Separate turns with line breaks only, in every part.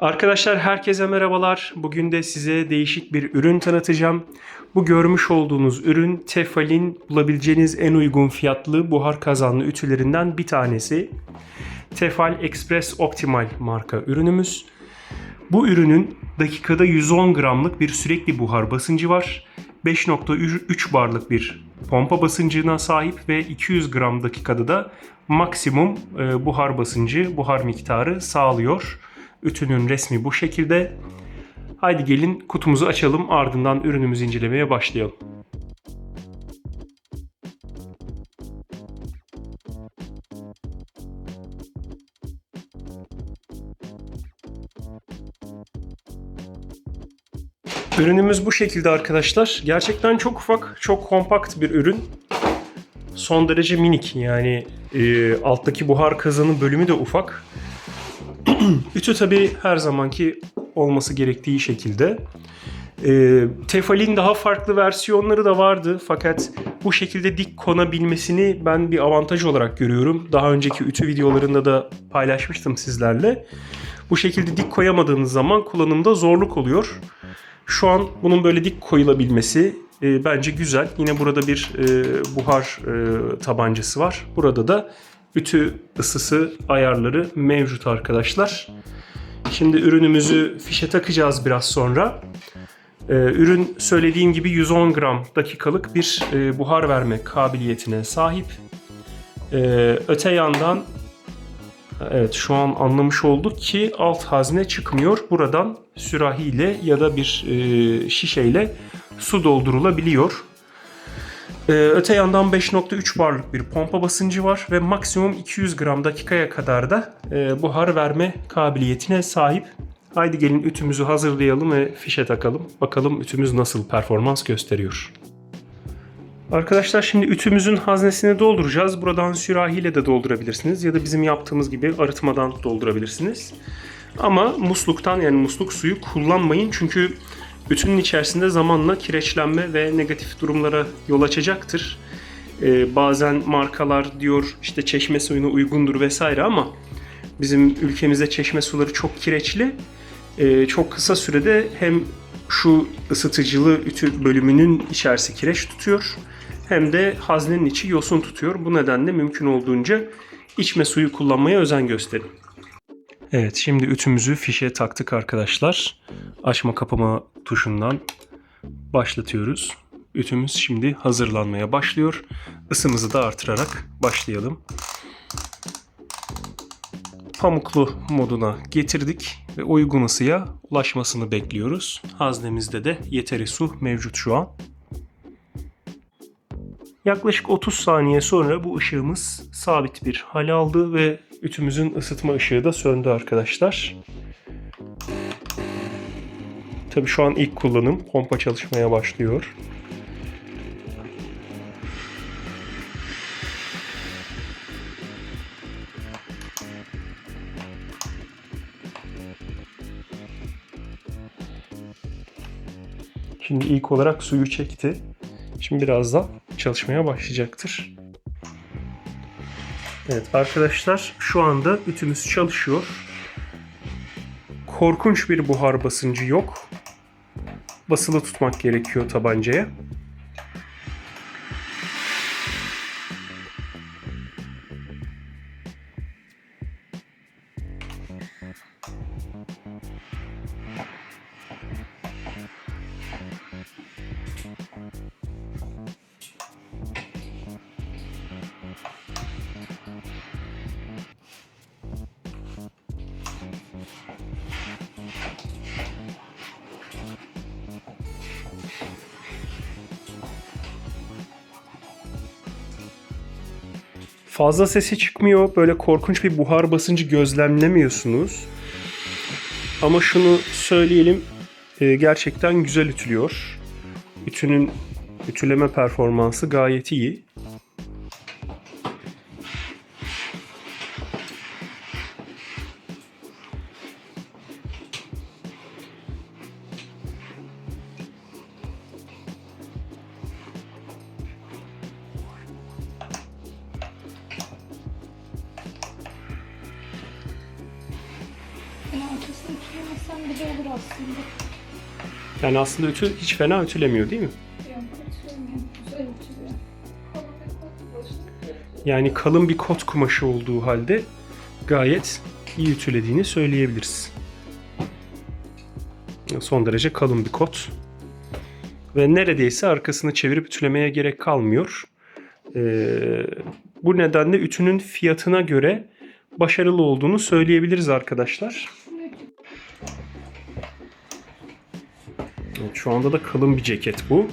Arkadaşlar herkese merhabalar. Bugün de size değişik bir ürün tanıtacağım. Bu görmüş olduğunuz ürün Tefal'in bulabileceğiniz en uygun fiyatlı buhar kazanlı ütülerinden bir tanesi. Tefal Express Optimal marka ürünümüz. Bu ürünün dakikada 110 gramlık bir sürekli buhar basıncı var. 5.3 barlık bir pompa basıncına sahip ve 200 gram dakikada da maksimum e, buhar basıncı, buhar miktarı sağlıyor. Ütünün resmi bu şekilde. Haydi gelin kutumuzu açalım ardından ürünümüzü incelemeye başlayalım. Ürünümüz bu şekilde arkadaşlar. Gerçekten çok ufak, çok kompakt bir ürün. Son derece minik yani e, alttaki buhar kazanı bölümü de ufak. Ütü tabi her zamanki olması gerektiği şekilde. E, Tefal'in daha farklı versiyonları da vardı fakat bu şekilde dik konabilmesini ben bir avantaj olarak görüyorum. Daha önceki ütü videolarında da paylaşmıştım sizlerle. Bu şekilde dik koyamadığınız zaman kullanımda zorluk oluyor. Şu an bunun böyle dik koyulabilmesi e, bence güzel. Yine burada bir e, buhar e, tabancası var. Burada da ütü ısısı ayarları mevcut arkadaşlar. Şimdi ürünümüzü fişe takacağız biraz sonra. E, ürün söylediğim gibi 110 gram dakikalık bir e, buhar verme kabiliyetine sahip. E, öte yandan Evet şu an anlamış olduk ki alt hazne çıkmıyor. Buradan sürahiyle ya da bir e, şişeyle su doldurulabiliyor. E, öte yandan 5.3 barlık bir pompa basıncı var ve maksimum 200 gram dakikaya kadar da e, buhar verme kabiliyetine sahip. Haydi gelin ütümüzü hazırlayalım ve fişe takalım. Bakalım ütümüz nasıl performans gösteriyor. Arkadaşlar şimdi ütümüzün haznesini dolduracağız. Buradan sürahiyle de doldurabilirsiniz ya da bizim yaptığımız gibi arıtmadan doldurabilirsiniz. Ama musluktan yani musluk suyu kullanmayın çünkü ütünün içerisinde zamanla kireçlenme ve negatif durumlara yol açacaktır. Ee, bazen markalar diyor işte çeşme suyuna uygundur vesaire ama bizim ülkemizde çeşme suları çok kireçli. Ee, çok kısa sürede hem şu ısıtıcılı ütü bölümünün içerisi kireç tutuyor hem de haznenin içi yosun tutuyor. Bu nedenle mümkün olduğunca içme suyu kullanmaya özen gösterin. Evet şimdi ütümüzü fişe taktık arkadaşlar. Açma kapama tuşundan başlatıyoruz. Ütümüz şimdi hazırlanmaya başlıyor. Isımızı da artırarak başlayalım. Pamuklu moduna getirdik ve uygun ısıya ulaşmasını bekliyoruz. Haznemizde de yeteri su mevcut şu an. Yaklaşık 30 saniye sonra bu ışığımız sabit bir hal aldı ve ütümüzün ısıtma ışığı da söndü arkadaşlar. Tabii şu an ilk kullanım. Pompa çalışmaya başlıyor. Şimdi ilk olarak suyu çekti. Şimdi birazdan çalışmaya başlayacaktır. Evet arkadaşlar şu anda ütümüz çalışıyor. Korkunç bir buhar basıncı yok. Basılı tutmak gerekiyor tabancaya. Fazla sesi çıkmıyor. Böyle korkunç bir buhar basıncı gözlemlemiyorsunuz. Ama şunu söyleyelim. e, Gerçekten güzel ütülüyor. Ütünün ütüleme performansı gayet iyi.
ortasını ütülemesem bile olur aslında.
Yani aslında ütü hiç fena ütülemiyor değil mi?
Yani.
Yani kalın bir kot kumaşı olduğu halde gayet iyi ütülediğini söyleyebiliriz. Son derece kalın bir kot. Ve neredeyse arkasını çevirip ütülemeye gerek kalmıyor. Ee, bu nedenle ütünün fiyatına göre başarılı olduğunu söyleyebiliriz arkadaşlar. Şu anda da kalın bir ceket bu.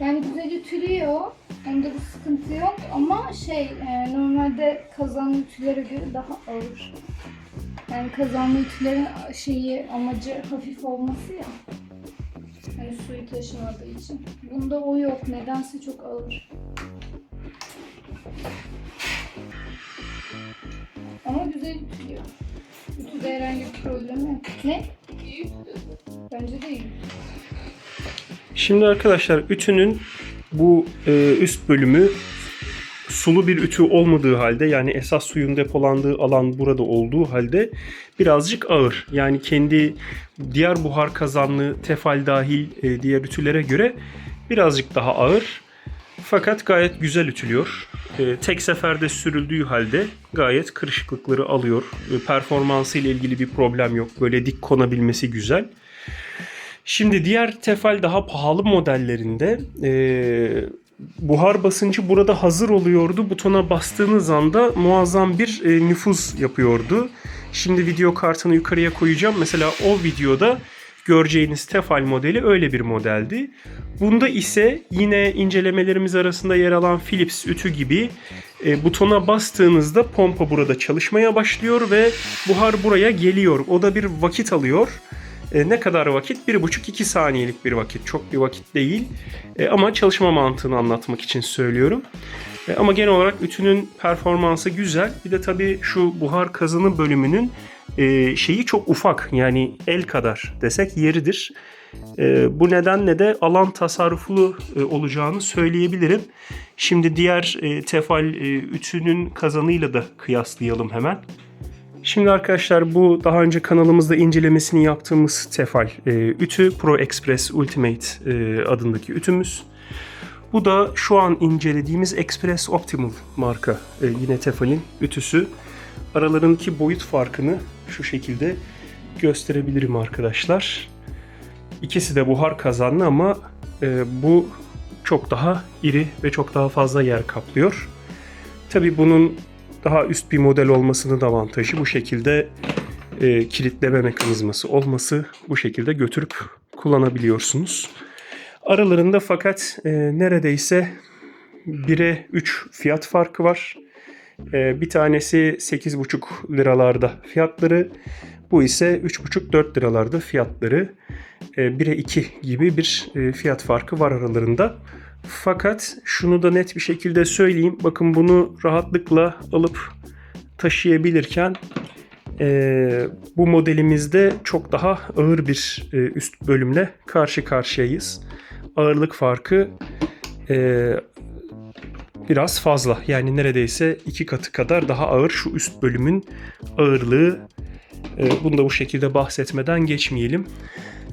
Yani güzel ütülüyor. Onda bir sıkıntı yok ama şey e, normalde kazanlı ütülere göre daha ağır. Yani kazanlı ütülerin şeyi amacı hafif olması ya. Hani suyu taşımadığı için. Bunda o yok. Nedense çok ağır. Ama güzel ütülüyor. Ütüde herhangi bir problemi yok. Ne? Bence de.
Şimdi arkadaşlar ütünün bu e, üst bölümü sulu bir ütü olmadığı halde yani esas suyun depolandığı alan burada olduğu halde birazcık ağır. Yani kendi diğer buhar kazanlı tefal dahil e, diğer ütülere göre birazcık daha ağır. Fakat gayet güzel ütülüyor. E, tek seferde sürüldüğü halde gayet kırışıklıkları alıyor. E, performansı ile ilgili bir problem yok. Böyle dik konabilmesi güzel. Şimdi diğer tefal daha pahalı modellerinde e, buhar basıncı burada hazır oluyordu. Butona bastığınız anda muazzam bir e, nüfuz yapıyordu. Şimdi video kartını yukarıya koyacağım. Mesela o videoda göreceğiniz tefal modeli öyle bir modeldi. Bunda ise yine incelemelerimiz arasında yer alan Philips ütü gibi e, butona bastığınızda pompa burada çalışmaya başlıyor ve buhar buraya geliyor. O da bir vakit alıyor. E, ne kadar vakit? 1,5-2 saniyelik bir vakit. Çok bir vakit değil. E, ama çalışma mantığını anlatmak için söylüyorum. E, ama genel olarak ütünün performansı güzel. Bir de tabii şu buhar kazanı bölümünün e, şeyi çok ufak. Yani el kadar desek yeridir. E, bu nedenle de alan tasarruflu e, olacağını söyleyebilirim. Şimdi diğer e, tefal e, ütünün kazanıyla da kıyaslayalım hemen. Şimdi arkadaşlar bu daha önce kanalımızda incelemesini yaptığımız Tefal e, ütü Pro Express Ultimate e, adındaki ütümüz. Bu da şu an incelediğimiz Express Optimal marka e, yine Tefal'in ütüsü. Aralarındaki boyut farkını şu şekilde gösterebilirim arkadaşlar. İkisi de buhar kazanlı ama e, bu çok daha iri ve çok daha fazla yer kaplıyor. Tabi bunun daha üst bir model olmasının avantajı bu şekilde e, kilitleme mekanizması olması bu şekilde götürüp kullanabiliyorsunuz. Aralarında fakat e, neredeyse 1'e 3 fiyat farkı var. E, bir tanesi 8,5 liralarda fiyatları. Bu ise 3,5-4 liralarda fiyatları. E, 1'e 2 gibi bir e, fiyat farkı var aralarında. Fakat şunu da net bir şekilde söyleyeyim. Bakın bunu rahatlıkla alıp taşıyabilirken e, bu modelimizde çok daha ağır bir e, üst bölümle karşı karşıyayız. Ağırlık farkı biraz fazla. Yani neredeyse iki katı kadar daha ağır şu üst bölümün ağırlığı. E, bunu da bu şekilde bahsetmeden geçmeyelim.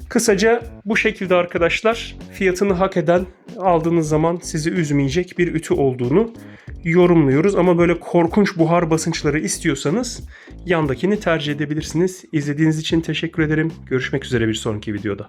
Kısaca bu şekilde arkadaşlar fiyatını hak eden aldığınız zaman sizi üzmeyecek bir ütü olduğunu yorumluyoruz. Ama böyle korkunç buhar basınçları istiyorsanız yandakini tercih edebilirsiniz. İzlediğiniz için teşekkür ederim. Görüşmek üzere bir sonraki videoda.